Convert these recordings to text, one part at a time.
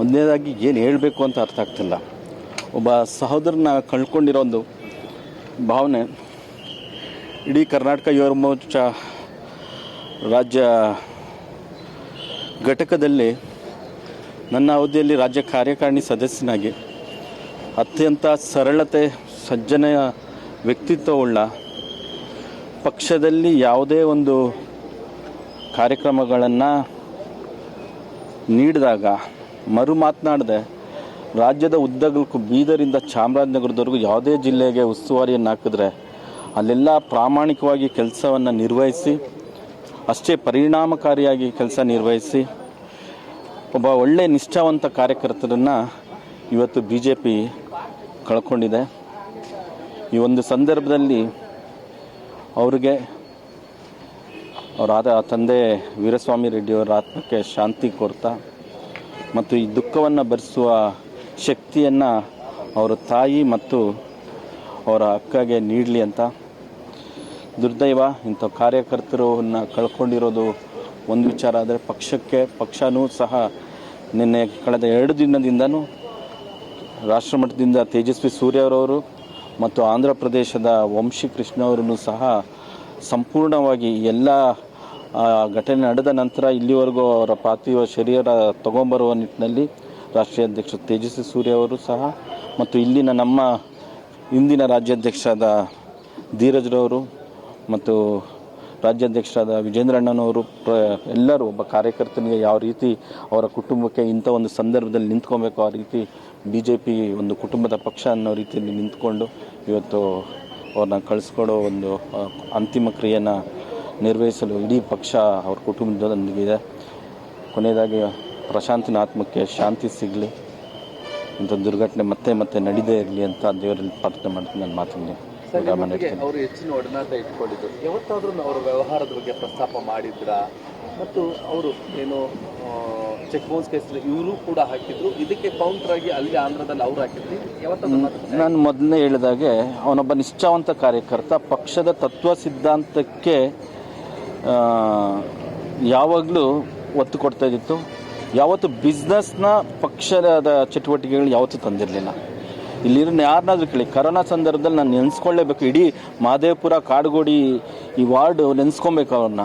ಮೊದಲನೇದಾಗಿ ಏನು ಹೇಳಬೇಕು ಅಂತ ಅರ್ಥ ಆಗ್ತಿಲ್ಲ. ಒಬ್ಬ ಸಹೋದರನ ಕಳ್ಕೊಂಡಿರೋ ಒಂದು ಭಾವನೆ, ಇಡೀ ಕರ್ನಾಟಕ ಯುವ ಮೋರ್ಚಾ ರಾಜ್ಯ ಘಟಕದಲ್ಲಿ ನನ್ನ ಅವಧಿಯಲ್ಲಿ ರಾಜ್ಯ ಕಾರ್ಯಕಾರಿಣಿ ಸದಸ್ಯನಾಗಿ, ಅತ್ಯಂತ ಸರಳತೆ, ಸಜ್ಜನೆಯ ವ್ಯಕ್ತಿತ್ವವುಳ್ಳ ಪಕ್ಷದಲ್ಲಿ ಯಾವುದೇ ಒಂದು ಕಾರ್ಯಕ್ರಮಗಳನ್ನು ನೀಡಿದಾಗ ಮರು ಮಾತನಾಡದೆ, ರಾಜ್ಯದ ಉದ್ದಗಲಕ್ಕೂ ಬೀದರಿಂದ ಚಾಮರಾಜನಗರದವರೆಗೂ ಯಾವುದೇ ಜಿಲ್ಲೆಗೆ ಉಸ್ತುವಾರಿಯನ್ನು ಹಾಕಿದ್ರೆ ಅಲ್ಲೆಲ್ಲ ಪ್ರಾಮಾಣಿಕವಾಗಿ ಕೆಲಸವನ್ನು ನಿರ್ವಹಿಸಿ, ಅಷ್ಟೇ ಪರಿಣಾಮಕಾರಿಯಾಗಿ ಕೆಲಸ ನಿರ್ವಹಿಸಿ, ಒಬ್ಬ ಒಳ್ಳೆ ನಿಷ್ಠಾವಂತ ಕಾರ್ಯಕರ್ತರನ್ನು ಇವತ್ತು ಬಿ ಜೆ ಪಿ ಕಳ್ಕೊಂಡಿದೆ. ಈ ಒಂದು ಸಂದರ್ಭದಲ್ಲಿ ಅವರಿಗೆ ಅವರಾದ ತಂದೆ ವೀರಸ್ವಾಮಿ ರೆಡ್ಡಿಯವರ ಆತ್ಮಕ್ಕೆ ಶಾಂತಿ ಕೋರ್ತಾ ಮತ್ತು ಈ ದುಃಖವನ್ನು ಭರಿಸುವ ಶಕ್ತಿಯನ್ನು ಅವರ ತಾಯಿ ಮತ್ತು ಅವರ ಅಕ್ಕಗೆ ನೀಡಲಿ ಅಂತ. ದುರ್ದೈವ, ಇಂಥ ಕಾರ್ಯಕರ್ತರನ್ನು ಕಳ್ಕೊಂಡಿರೋದು ಒಂದು ವಿಚಾರ. ಆದರೆ ಪಕ್ಷಕ್ಕೆ, ಪಕ್ಷನೂ ಸಹ ನಿನ್ನೆ ಕಳೆದ ಎರಡು ದಿನದಿಂದನೂ ರಾಷ್ಟ್ರಮಟ್ಟದಿಂದ ತೇಜಸ್ವಿ ಸೂರ್ಯವರವರು ಮತ್ತು ಆಂಧ್ರ ಪ್ರದೇಶದ ವಂಶಿ ಕೃಷ್ಣ ಅವರನ್ನು ಸಹ ಸಂಪೂರ್ಣವಾಗಿ ಎಲ್ಲ ಘಟನೆ ನಡೆದ ನಂತರ ಇಲ್ಲಿವರೆಗೂ ಅವರ ಪಾರ್ಥಿವ ಶರೀರ ತಗೊಂಬರುವ ನಿಟ್ಟಿನಲ್ಲಿ ರಾಷ್ಟ್ರೀಯ ಅಧ್ಯಕ್ಷ ತೇಜಸ್ವಿ ಸೂರ್ಯ ಅವರು ಸಹ ಮತ್ತು ಇಲ್ಲಿನ ನಮ್ಮ ಇಂದಿನ ರಾಜ್ಯಾಧ್ಯಕ್ಷರಾದ ಧೀರಜ್ರವರು ಮತ್ತು ರಾಜ್ಯಾಧ್ಯಕ್ಷರಾದ ವಿಜೇಂದ್ರಣ್ಣನವರು ಪ್ರ, ಎಲ್ಲರೂ ಒಬ್ಬ ಕಾರ್ಯಕರ್ತನಿಗೆ ಯಾವ ರೀತಿ ಅವರ ಕುಟುಂಬಕ್ಕೆ ಇಂಥ ಒಂದು ಸಂದರ್ಭದಲ್ಲಿ ನಿಂತ್ಕೊಬೇಕು ಆ ರೀತಿ ಬಿ ಜೆ ಪಿ ಒಂದು ಕುಟುಂಬದ ಪಕ್ಷ ಅನ್ನೋ ರೀತಿಯಲ್ಲಿ ನಿಂತ್ಕೊಂಡು ಇವತ್ತು ಅವ್ರನ್ನ ಕಳಿಸ್ಕೊಡೋ ಒಂದು ಅಂತಿಮ ಕ್ರಿಯೆಯನ್ನು ನಿರ್ವಹಿಸಲು ಇಡೀ ಪಕ್ಷ ಅವ್ರ ಕುಟುಂಬದೊಂದಿಗಿದೆ ಕೊನೆಯದಾಗಿ ಪ್ರಶಾಂತಿನ ಆತ್ಮಕ್ಕೆ ಶಾಂತಿ ಸಿಗಲಿ. ಇಂಥ ದುರ್ಘಟನೆ ಮತ್ತೆ ಮತ್ತೆ ನಡೀದೇ ಇರಲಿ ಅಂತ ದೇವರಲ್ಲಿ ಪ್ರಾರ್ಥನೆ ಮಾಡ್ತೀನಿ ನನ್ನ ಮಾತಿನಲ್ಲಿ. ಅವರು ಹೆಚ್ಚಿನ ಒಡನಾಟ ಇಟ್ಕೊಂಡಿದ್ದರು ಯಾವತ್ತಾದ್ರೂ ಅವರ ವ್ಯವಹಾರದ ಬಗ್ಗೆ ಪ್ರಸ್ತಾಪ ಮಾಡಿದ್ರ? ಮತ್ತು ಅವರು ಏನು ಚೆಕ್ ಬೌನ್ಸ್ ಕೇಸಲ್ಲಿ ಇವರು ಕೂಡ ಹಾಕಿದ್ರು. ಇದಕ್ಕೆ ಕೌಂಟರ್ ಆಗಿ ಅಲ್ಲಿ ಆಂಧ್ರದಲ್ಲಿ ಅವರು ಹಾಕಿದ್ರು. ಮಾತಾಡ್ತಾರೆ? ನಾನು ಮೊದಲನೇ ಹೇಳಿದಾಗೆ ಅವನೊಬ್ಬ ನಿಷ್ಠಾವಂತ ಕಾರ್ಯಕರ್ತ ಪಕ್ಷದ ತತ್ವ ಸಿದ್ಧಾಂತಕ್ಕೆ ಯಾವಾಗಲೂ ಒತ್ತು ಕೊಡ್ತಾ ಇದ್ದಿತ್ತು. ಯಾವತ್ತು ಬಿಸ್ನೆಸ್ನ ಪಕ್ಷದ ಚಟುವಟಿಕೆಗಳು ಯಾವತ್ತೂ ತಂದಿರಲಿಲ್ಲ. ಇಲ್ಲಿರೋ ಯಾರನ್ನಾದ್ರೂ ಕೇಳಿ, ಕರೋನಾ ಸಂದರ್ಭದಲ್ಲಿ ನಾನು ನೆನೆಸ್ಕೊಳ್ಳೇಬೇಕು. ಇಡೀ ಮಾದೇಪುರ ಕಾಡುಗೋಡಿ ಈ ವಾರ್ಡ್ ನೆನೆಸ್ಕೊಬೇಕು ಅವ್ರನ್ನ.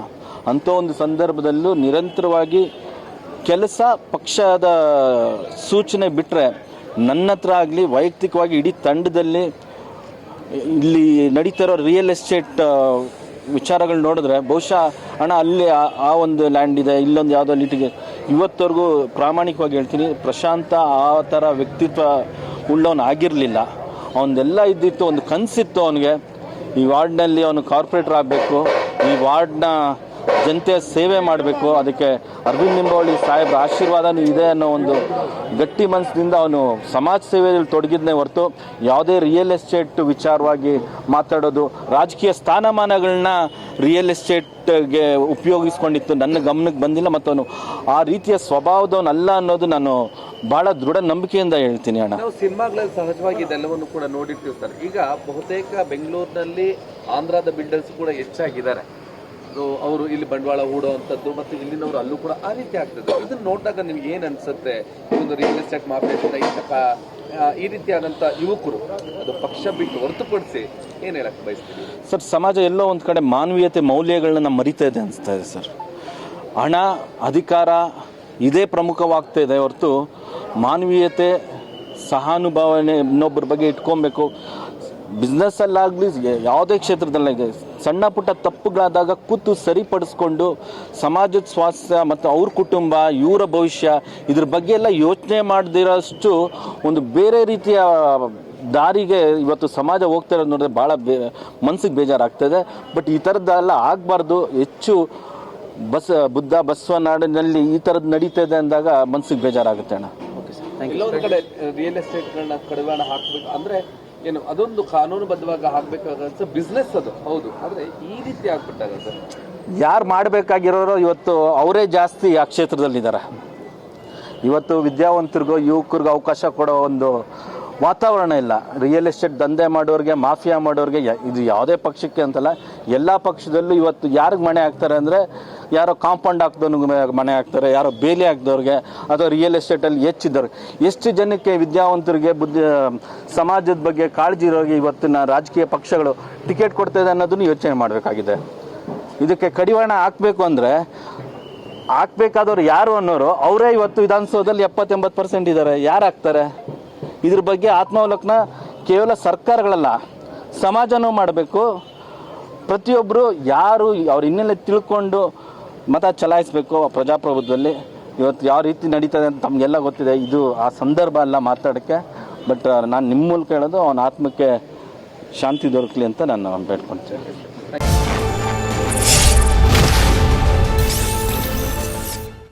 ಅಂಥ ಒಂದು ಸಂದರ್ಭದಲ್ಲೂ ನಿರಂತರವಾಗಿ ಕೆಲಸ ಪಕ್ಷದ ಸೂಚನೆ ಬಿಟ್ಟರೆ ನನ್ನ ಹತ್ರ ಆಗಲಿ, ವೈಯಕ್ತಿಕವಾಗಿ ಇಡೀ ತಂಡದಲ್ಲಿ ಇಲ್ಲಿ ನಡೀತಾ ಇರೋ ರಿಯಲ್ ಎಸ್ಟೇಟ್ ವಿಚಾರಗಳು ನೋಡಿದ್ರೆ ಬಹುಶಃ ಹಣ ಅಲ್ಲಿ ಆ- ಒಂದು ಲ್ಯಾಂಡ್ ಇದೆ, ಇಲ್ಲೊಂದು ಯಾವುದೋ ಲಿಟಿಗೆ ಇವತ್ತವರೆಗೂ ಪ್ರಾಮಾಣಿಕವಾಗಿ ಹೇಳ್ತೀನಿ, ಪ್ರಶಾಂತ ಆ ಥರ ವ್ಯಕ್ತಿತ್ವ ಆಗಿರಲಿಲ್ಲ. ಅವನದೆಲ್ಲ ಇದ್ದಿತ್ತು, ಒಂದು ಕನಸಿತ್ತು ಅವನಿಗೆ. ಈ ವಾರ್ಡ್ನಲ್ಲಿ ಅವನು ಕಾರ್ಪೊರೇಟರ್ ಆಗಬೇಕು ಈ ವಾರ್ಡ್ನ ಜನತೆಯ ಸೇವೆ ಮಾಡಬೇಕು. ಅದಕ್ಕೆ ಅರವಿಂದ್ ನಿಂಬಾವಳಿ ಸಾಹೇಬ್ರ ಆಶೀರ್ವಾದನೂ ಇದೆ ಅನ್ನೋ ಒಂದು ಗಟ್ಟಿ ಮನಸ್ಸಿನಿಂದ ಅವನು ಸಮಾಜ ಸೇವೆಯಲ್ಲಿ ತೊಡಗಿದ್ನೇ ಹೊರತು ಯಾವುದೇ ರಿಯಲ್ ಎಸ್ಟೇಟ್ ವಿಚಾರವಾಗಿ ಮಾತಾಡೋದು, ರಾಜಕೀಯ ಸ್ಥಾನಮಾನಗಳನ್ನ ರಿಯಲ್ ಎಸ್ಟೇಟ್ಗೆ ಉಪಯೋಗಿಸ್ಕೊಂಡಿತ್ತು ನನ್ನ ಗಮನಕ್ಕೆ ಬಂದಿಲ್ಲ. ಮತ್ತು ಅವನು ಆ ರೀತಿಯ ಸ್ವಭಾವದವನಲ್ಲ ಅನ್ನೋದು ನಾನು ಬಹಳ ದೃಢ ನಂಬಿಕೆಯಿಂದ ಹೇಳ್ತೀನಿ ಅಣ್ಣ. ನಾವು ಸಿನಿಮಾಗಳಲ್ಲಿ ಸಹಜವಾಗಿ ಇದೆಲ್ಲವನ್ನು ಕೂಡ ನೋಡಿರ್ತೀವಿ ಸರ್. ಈಗ ಬಹುತೇಕ ಬೆಂಗಳೂರಿನಲ್ಲಿ ಆಂಧ್ರದ ಬಿಲ್ಡರ್ಸ್ ಕೂಡ ಹೆಚ್ಚಾಗಿದ್ದಾರೆ. ಅವರು ಇಲ್ಲಿ ಬಂಡವಾಳ ಹೂಡುವಂಥದ್ದು ಮತ್ತು ಇಲ್ಲಿನವರು ಅಲ್ಲೂ ಕೂಡ ಆ ರೀತಿ ಆಗ್ತದೆ. ಇದನ್ನು ನೋಡಿದಾಗ ನಿಮ್ಗೆ ಏನು ಅನ್ಸುತ್ತೆ? ಒಂದು ರಿಯಲ್ ಎಸ್ಟೇಟ್ ಮಾಫಿಯಾದಿಂದ ಇಂತಹ ಈ ರೀತಿಯಾದಂಥ ಯುವಕರು, ಅದು ಪಕ್ಷ ಬಿಟ್ಟು ಹೊರತುಪಡಿಸಿ ಏನು ಹೇಳಕ್ಕೆ ಬಯಸ್ತೀವಿ ಸರ್, ಸಮಾಜ ಎಲ್ಲೋ ಒಂದು ಕಡೆ ಮಾನವೀಯತೆ ಮೌಲ್ಯಗಳನ್ನ ಮರಿತಾ ಇದೆ ಅನಿಸ್ತಾ ಇದೆ ಸರ್. ಹಣ, ಅಧಿಕಾರ ಇದೇ ಪ್ರಮುಖವಾಗ್ತಾ ಇದೆ ಹೊರತು ಮಾನವೀಯತೆ, ಸಹಾನುಭಾವನೆ ಇನ್ನೊಬ್ಬರ ಬಗ್ಗೆ ಇಟ್ಕೊಬೇಕು. ಬಿಸ್ನೆಸ್ಸಲ್ಲಾಗಲಿ ಯಾವುದೇ ಕ್ಷೇತ್ರದಲ್ಲಿ ಸಣ್ಣ ಪುಟ್ಟ ತಪ್ಪುಗಳಾದಾಗ ಕೂತು ಸರಿಪಡಿಸ್ಕೊಂಡು ಸಮಾಜದ ಸ್ವಾಸ್ಥ್ಯ ಮತ್ತು ಅವ್ರ ಕುಟುಂಬ ಇವರ ಭವಿಷ್ಯ ಇದ್ರ ಬಗ್ಗೆ ಎಲ್ಲ ಯೋಚನೆ ಮಾಡದಿರೋಷ್ಟು ಒಂದು ಬೇರೆ ರೀತಿಯ ದಾರಿಗೆ ಇವತ್ತು ಸಮಾಜ ಹೋಗ್ತಾ ಇರೋದು ನೋಡಿದ್ರೆ ಭಾಳ ಬೇ ಮನ್ಸಿಗೆ ಬೇಜಾರಾಗ್ತದೆ. ಬಟ್ ಈ ಥರದ್ದೆಲ್ಲ ಆಗಬಾರ್ದು. ಹೆಚ್ಚು ಬಸ್ ಬುದ್ಧ ಬಸವನಾಡಿನಲ್ಲಿ ಈ ಥರದ್ದು ನಡೀತಾ ಇದೆ ಅಂದಾಗ ಮನ್ಸಿಗೆ ಬೇಜಾರಾಗುತ್ತೆ ಅಣ್ಣ. ಎಲ್ಲೊಂದು ಕಡೆ ರಿಯಲ್ ಎಸ್ಟೇಟ್ಗಳನ್ನ ಕಡಿವಾಣ ಹಾಕ್ಬೇಕು. ಅಂದ್ರೆ ಏನು, ಅದೊಂದು ಕಾನೂನುಬದ್ಧವಾಗಿ ಹಾಕ್ಬೇಕಾಗತ್ತೆ ಬಿಸ್ನೆಸ್ ಅದು. ಹೌದು. ಆದ್ರೆ ಈ ರೀತಿ ಆಗ್ಬಿಟ್ಟಾಗ ಸರ್ ಯಾರು ಮಾಡಬೇಕಾಗಿರೋರು ಇವತ್ತು ಅವರೇ ಜಾಸ್ತಿ ಆ ಕ್ಷೇತ್ರದಲ್ಲಿದ್ದಾರೆ. ಇವತ್ತು ವಿದ್ಯಾವಂತರಿಗೂ, ಯುವಕರಿಗೂ ಅವಕಾಶ ಕೊಡೋ ಒಂದು ವಾತಾವರಣ ಇಲ್ಲ. ರಿಯಲ್ ಎಸ್ಟೇಟ್ ದಂಧೆ ಮಾಡೋರಿಗೆ, ಮಾಫಿಯಾ ಮಾಡೋರಿಗೆ ಇದು ಯಾವುದೇ ಪಕ್ಷಕ್ಕೆ ಅಂತಲ್ಲ, ಎಲ್ಲ ಪಕ್ಷದಲ್ಲೂ ಇವತ್ತು ಯಾರಿಗೆ ಮನೆ ಹಾಕ್ತಾರೆ ಅಂದರೆ, ಯಾರೋ ಕಾಂಪೌಂಡ್ ಹಾಕ್ದವ್ನಿಗೆ ಮನೆ ಹಾಕ್ತಾರೆ, ಯಾರೋ ಬೇಲಿ ಹಾಕ್ದವ್ರಿಗೆ ಅಥವಾ ರಿಯಲ್ ಎಸ್ಟೇಟಲ್ಲಿ ಹೆಚ್ಚಿದ್ದವ್ರು ಎಷ್ಟು ಜನಕ್ಕೆ ವಿದ್ಯಾವಂತರಿಗೆ ಬುದ್ಧಿ ಸಮಾಜದ ಬಗ್ಗೆ ಕಾಳಜಿ ಇರೋರಿಗೆ ಇವತ್ತಿನ ರಾಜಕೀಯ ಪಕ್ಷಗಳು ಟಿಕೆಟ್ ಕೊಡ್ತಾಯಿದೆ ಅನ್ನೋದನ್ನು ಯೋಚನೆ ಮಾಡಬೇಕಾಗಿದೆ. ಇದಕ್ಕೆ ಕಡಿವಾಣ ಹಾಕಬೇಕು ಅಂದರೆ, ಹಾಕ್ಬೇಕಾದವ್ರು ಯಾರು ಅನ್ನೋರು, ಅವರೇ ಇವತ್ತು ವಿಧಾನಸೌಧದಲ್ಲಿ ಎಪ್ಪತ್ತೆಂಬತ್ತು ಪರ್ಸೆಂಟ್ ಇದ್ದಾರೆ ಯಾರು ಹಾಕ್ತಾರೆ? ಇದ್ರ ಬಗ್ಗೆ ಆತ್ಮಾವಲೋಕನ ಕೇವಲ ಸರ್ಕಾರಗಳಲ್ಲ, ಸಮಾಜನೂ ಮಾಡಬೇಕು. ಪ್ರತಿಯೊಬ್ಬರು ಯಾರು ಅವ್ರ ಹಿನ್ನೆಲೆ ತಿಳ್ಕೊಂಡು ಮತ ಚಲಾಯಿಸಬೇಕು ಪ್ರಜಾಪ್ರಭುತ್ವದಲ್ಲಿ. ಇವತ್ತು ಯಾವ ರೀತಿ ನಡೀತದೆ ಅಂತ ತಮಗೆಲ್ಲ ಗೊತ್ತಿದೆ. ಇದು ಆ ಸಂದರ್ಭ ಅಲ್ಲ ಮಾತಾಡೋಕ್ಕೆ. ಬಟ್ ನಾನು ನಿಮ್ಮ ಮೂಲಕ ಹೇಳೋದು, ಅವನ ಆತ್ಮಕ್ಕೆ ಶಾಂತಿ ದೊರಕಲಿ ಅಂತ ನಾನು ಬೇಡ್ಕೊಳ್ತೇನೆ